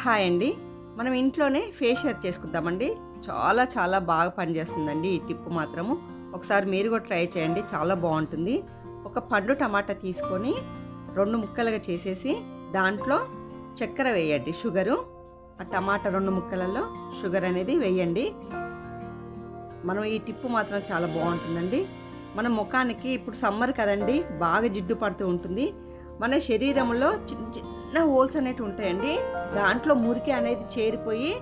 Hi అండి. మనం ఇంట్లోనే ఫేషియర్ చేసుకుందామండి. చాలా చాలా బాగా పనిచేస్తుందండి ఈ టిప్ మాత్రము. ఒకసారి మీరు కూడా ట్రై చేయండి చాలా బాగుంటుంది. ఒక పండు టమాటా తీసుకొని రెండు ముక్కలుగా చేసేసి దాంట్లో చక్కెర వేయండి షుగరు. ఆ టమాటా రెండు ముక్కలలో షుగర్ అనేది వేయండి. మనం ఈ టిప్పు మాత్రం చాలా బాగుంటుందండి. మన ముఖానికి ఇప్పుడు సమ్మర్ కదండి బాగా జిడ్డు పడుతూ ఉంటుంది. మన శరీరంలో చిన్న చిన్న హోల్స్ అనేవి ఉంటాయండి. దాంట్లో మురికి అనేది చేరిపోయి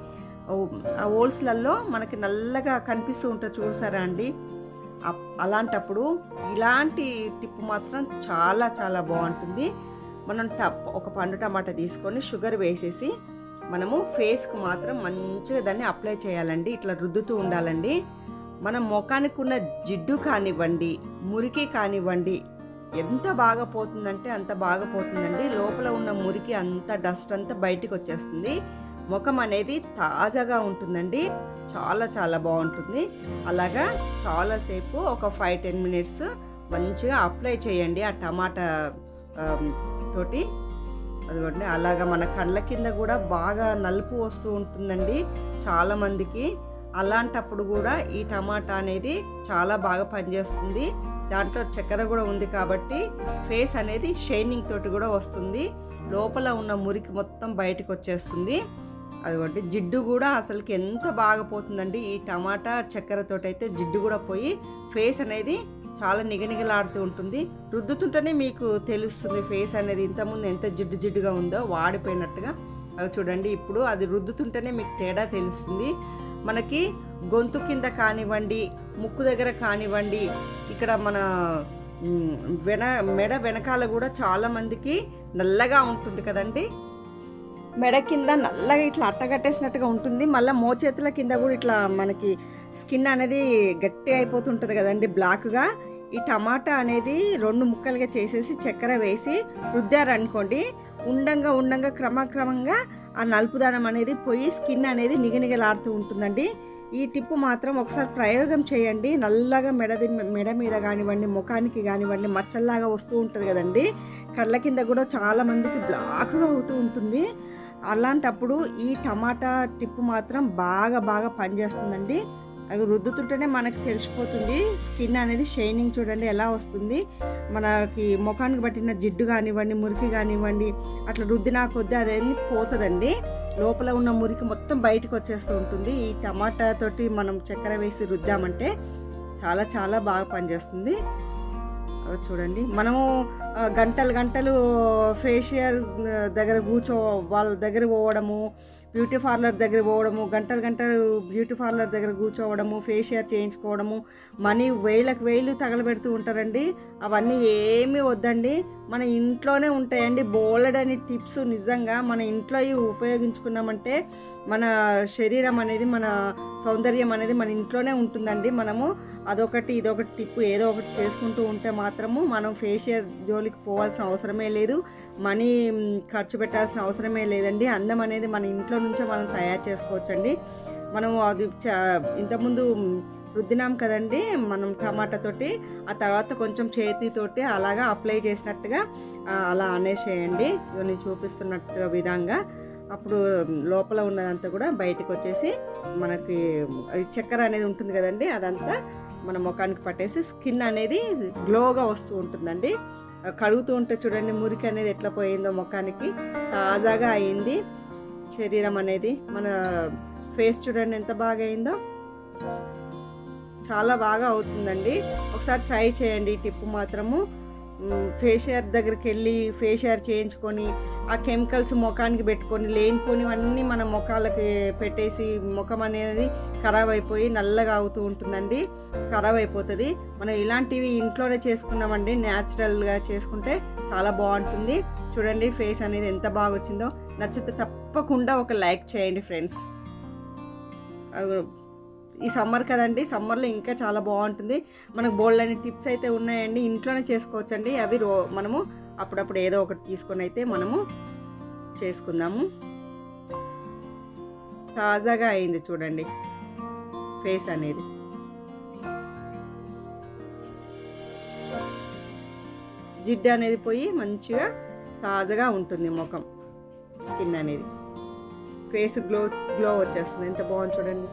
ఆ హోల్స్లలో మనకి నల్లగా కనిపిస్తూ ఉంటుంది చూసారా అండి. అప్- అలాంటప్పుడు ఇలాంటి టిప్ మాత్రం చాలా చాలా బాగుంటుంది. మనం టప్ ఒక పండు టమాటా తీసుకొని షుగర్ వేసేసి మనము ఫేస్కు మాత్రం మంచిగా దాన్ని అప్లై చేయాలండి. ఇట్లా రుద్దుతూ ఉండాలండి. మన ముఖానికి ఉన్న జిడ్డు కానివ్వండి మురికి కానివ్వండి ఎంత బాగా పోతుందంటే అంత బాగా పోతుందండి లోపల ఉన్న మురికి అంత డస్ట్ అంతా బయటికి వచ్చేస్తుంది ముఖం అనేది తాజాగా ఉంటుందండి. చాలా చాలా బాగుంటుంది. అలాగా చాలాసేపు ఒక ఫైవ్ టెన్ మినిట్స్ మంచిగా అప్లై చేయండి ఆ టమాటా తోటి. అదిగోండి అలాగా మన కళ్ళ కింద కూడా బాగా నలుపు వస్తూ ఉంటుందండి చాలామందికి అలాంటప్పుడు కూడా ఈ టమాటా అనేది చాలా బాగా పనిచేస్తుంది. దాంట్లో చక్కెర కూడా ఉంది కాబట్టి ఫేస్ అనేది షైనింగ్ తోటి కూడా వస్తుంది. లోపల ఉన్న మురికి మొత్తం బయటకు వచ్చేస్తుంది. అదిగోండి జిడ్డు కూడా అసలుకి ఎంత బాగా పోతుందండి. ఈ టమాటా చక్కెరతోటి అయితే జిడ్డు కూడా పోయి ఫేస్ అనేది చాలా నిగనిగలాడుతూ ఉంటుంది. రుద్దుతుంటేనే మీకు తెలుస్తుంది ఫేస్ అనేది ఇంతకుముందు ఎంత జిడ్డు జిడ్డుగా ఉందో వాడిపోయినట్టుగా. అవి చూడండి ఇప్పుడు అది రుద్దుతుంటేనే మీకు తేడా తెలుస్తుంది. మనకి గొంతు కింద కానివ్వండి ముక్కు దగ్గర కానివ్వండి ఇక్కడ మన వెన మెడ వెనకాల కూడా చాలా మందికి నల్లగా ఉంటుంది కదండి. మెడ కింద నల్లగా ఇట్లా అట్టగట్టేసినట్టుగా ఉంటుంది. మళ్ళీ మోచేతుల కింద కూడా ఇట్లా మనకి స్కిన్ అనేది గట్టి అయిపోతుంటుంది కదండి బ్లాక్గా. ఈ టమాటా అనేది రెండు ముక్కలుగా చేసేసి చక్కెర వేసి రుద్దారనుకోండి ఉండంగా ఉండంగా క్రమక్రమంగా ఆ నలుపుదనం అనేది పోయి స్కిన్ అనేది నిగనిగలాడుతూ ఉంటుందండి. ఈ టిప్పు మాత్రం ఒకసారి ప్రయోగం చేయండి. నల్లగా మెడది మెడ మీద కానివ్వండి ముఖానికి కానివ్వండి మచ్చల్లాగా వస్తూ ఉంటుంది కదండి. కళ్ళ కింద కూడా చాలామందికి బ్లాక్గా అవుతూ ఉంటుంది. అలాంటప్పుడు ఈ టమాటా టిప్పు మాత్రం బాగా బాగా పనిచేస్తుందండి. అవి రుద్దుతుంటేనే మనకి తెలిసిపోతుంది. స్కిన్ అనేది షైనింగ్ చూడండి ఎలా వస్తుంది. మనకి ముఖానికి పట్టిన జిడ్డు కానివ్వండి మురికి కానివ్వండి అట్లా రుద్దినా కొద్దీ అదేమి పోతుందండి. లోపల ఉన్న మురికి మొత్తం బయటకు వచ్చేస్తూ ఉంటుంది. ఈ టమాటా తోటి మనం చక్కెర వేసి రుద్దామంటే చాలా చాలా బాగా పనిచేస్తుంది. చూడండి. మనము గంటలు గంటలు ఫేషియర్ దగ్గర కూర్చో వాళ్ళ దగ్గర పోవడము బ్యూటీ పార్లర్ దగ్గర పోవడము గంటలు గంటలు బ్యూటీ పార్లర్ దగ్గర కూర్చోవడము ఫేషియర్ చేయించుకోవడము మనీ వేలకు వేలు తగలబెడుతూ ఉంటారండి. అవన్నీ ఏమీ వద్దండి. మన ఇంట్లోనే ఉంటాయండి బోలెడని టిప్స్ నిజంగా మన ఇంట్లో ఇవి ఉపయోగించుకున్నామంటే మన శరీరం అనేది మన సౌందర్యం అనేది మన ఇంట్లోనే ఉంటుందండి. మనము అదొకటి ఇదొకటి టిప్పు ఏదో ఒకటి చేసుకుంటూ ఉంటే మాత్రము మనం ఫేషియల్ జోలికి పోవాల్సిన అవసరమే లేదు. మనీ ఖర్చు పెట్టాల్సిన అవసరమే లేదండి. అందం అనేది మన ఇంట్లో నుంచే మనం తయారు చేసుకోవచ్చండి. మనం అది చ- ఇంతకుముందు రుద్దినాం కదండి. మనం టమాటా తోటి ఆ తర్వాత కొంచెం చేతితోటి అలాగా అప్లై చేసినట్టుగా అలా అనేసేయండి. నేను చూపిస్తున్నట్టు విధంగా. అప్పుడు లోపల ఉన్నదంతా కూడా బయటకు వచ్చేసి మనకి చక్కెర అనేది ఉంటుంది కదండి. అదంతా మన ముఖానికి పట్టేసి స్కిన్ అనేది గ్లోగా వస్తూ ఉంటుందండి. కడుగుతూ ఉంటే చూడండి మురికి అనేది ఎట్లా పోయిందో ముఖానికి. తాజాగా అయింది. శరీరం అనేది మన ఫేస్ చూడండి ఎంత బాగా అయిందో చాలా బాగా అవుతుందండి. ఒకసారి ట్రై చేయండి ఈ టిప్పు మాత్రము. ఫేషియర్ దగ్గరికి వెళ్ళి ఫేషియర్ చేయించుకొని ఆ కెమికల్స్ ముఖానికి పెట్టుకొని లేనిపోనివన్నీ మన ముఖాలకి పెట్టేసి ముఖం అనేది ఖరాబ్ అయిపోయి నల్లగా అవుతూ ఉంటుందండి. ఖరాబ్ అయిపోతుంది. మనం ఇలాంటివి ఇంట్లోనే చేసుకున్నామండి. న్యాచురల్గా చేసుకుంటే చాలా బాగుంటుంది. చూడండి ఫేస్ అనేది ఎంత బాగా వచ్చిందో నచ్చితే తప్పకుండా ఒక లైక్ చేయండి ఫ్రెండ్స్. ఈ సమ్మర్ కదండి సమ్మర్లో ఇంకా చాలా బాగుంటుంది. మనకు బోల్డ్ అనే టిప్స్ అయితే ఉన్నాయండి ఇంట్లోనే చేసుకోవచ్చండి. అవి రో మనము అప్పుడప్పుడు ఏదో ఒకటి తీసుకొని అయితే మనము చేసుకుందాము. తాజాగా అయింది చూడండి ఫేస్ అనేది. జిడ్డు అనేది పోయి మంచిగా తాజాగా ఉంటుంది ముఖం స్కిన్ అనేది. ఫేస్ గ్లో గ్లో వచ్చేస్తుంది. ఎంత బాగుంది చూడండి.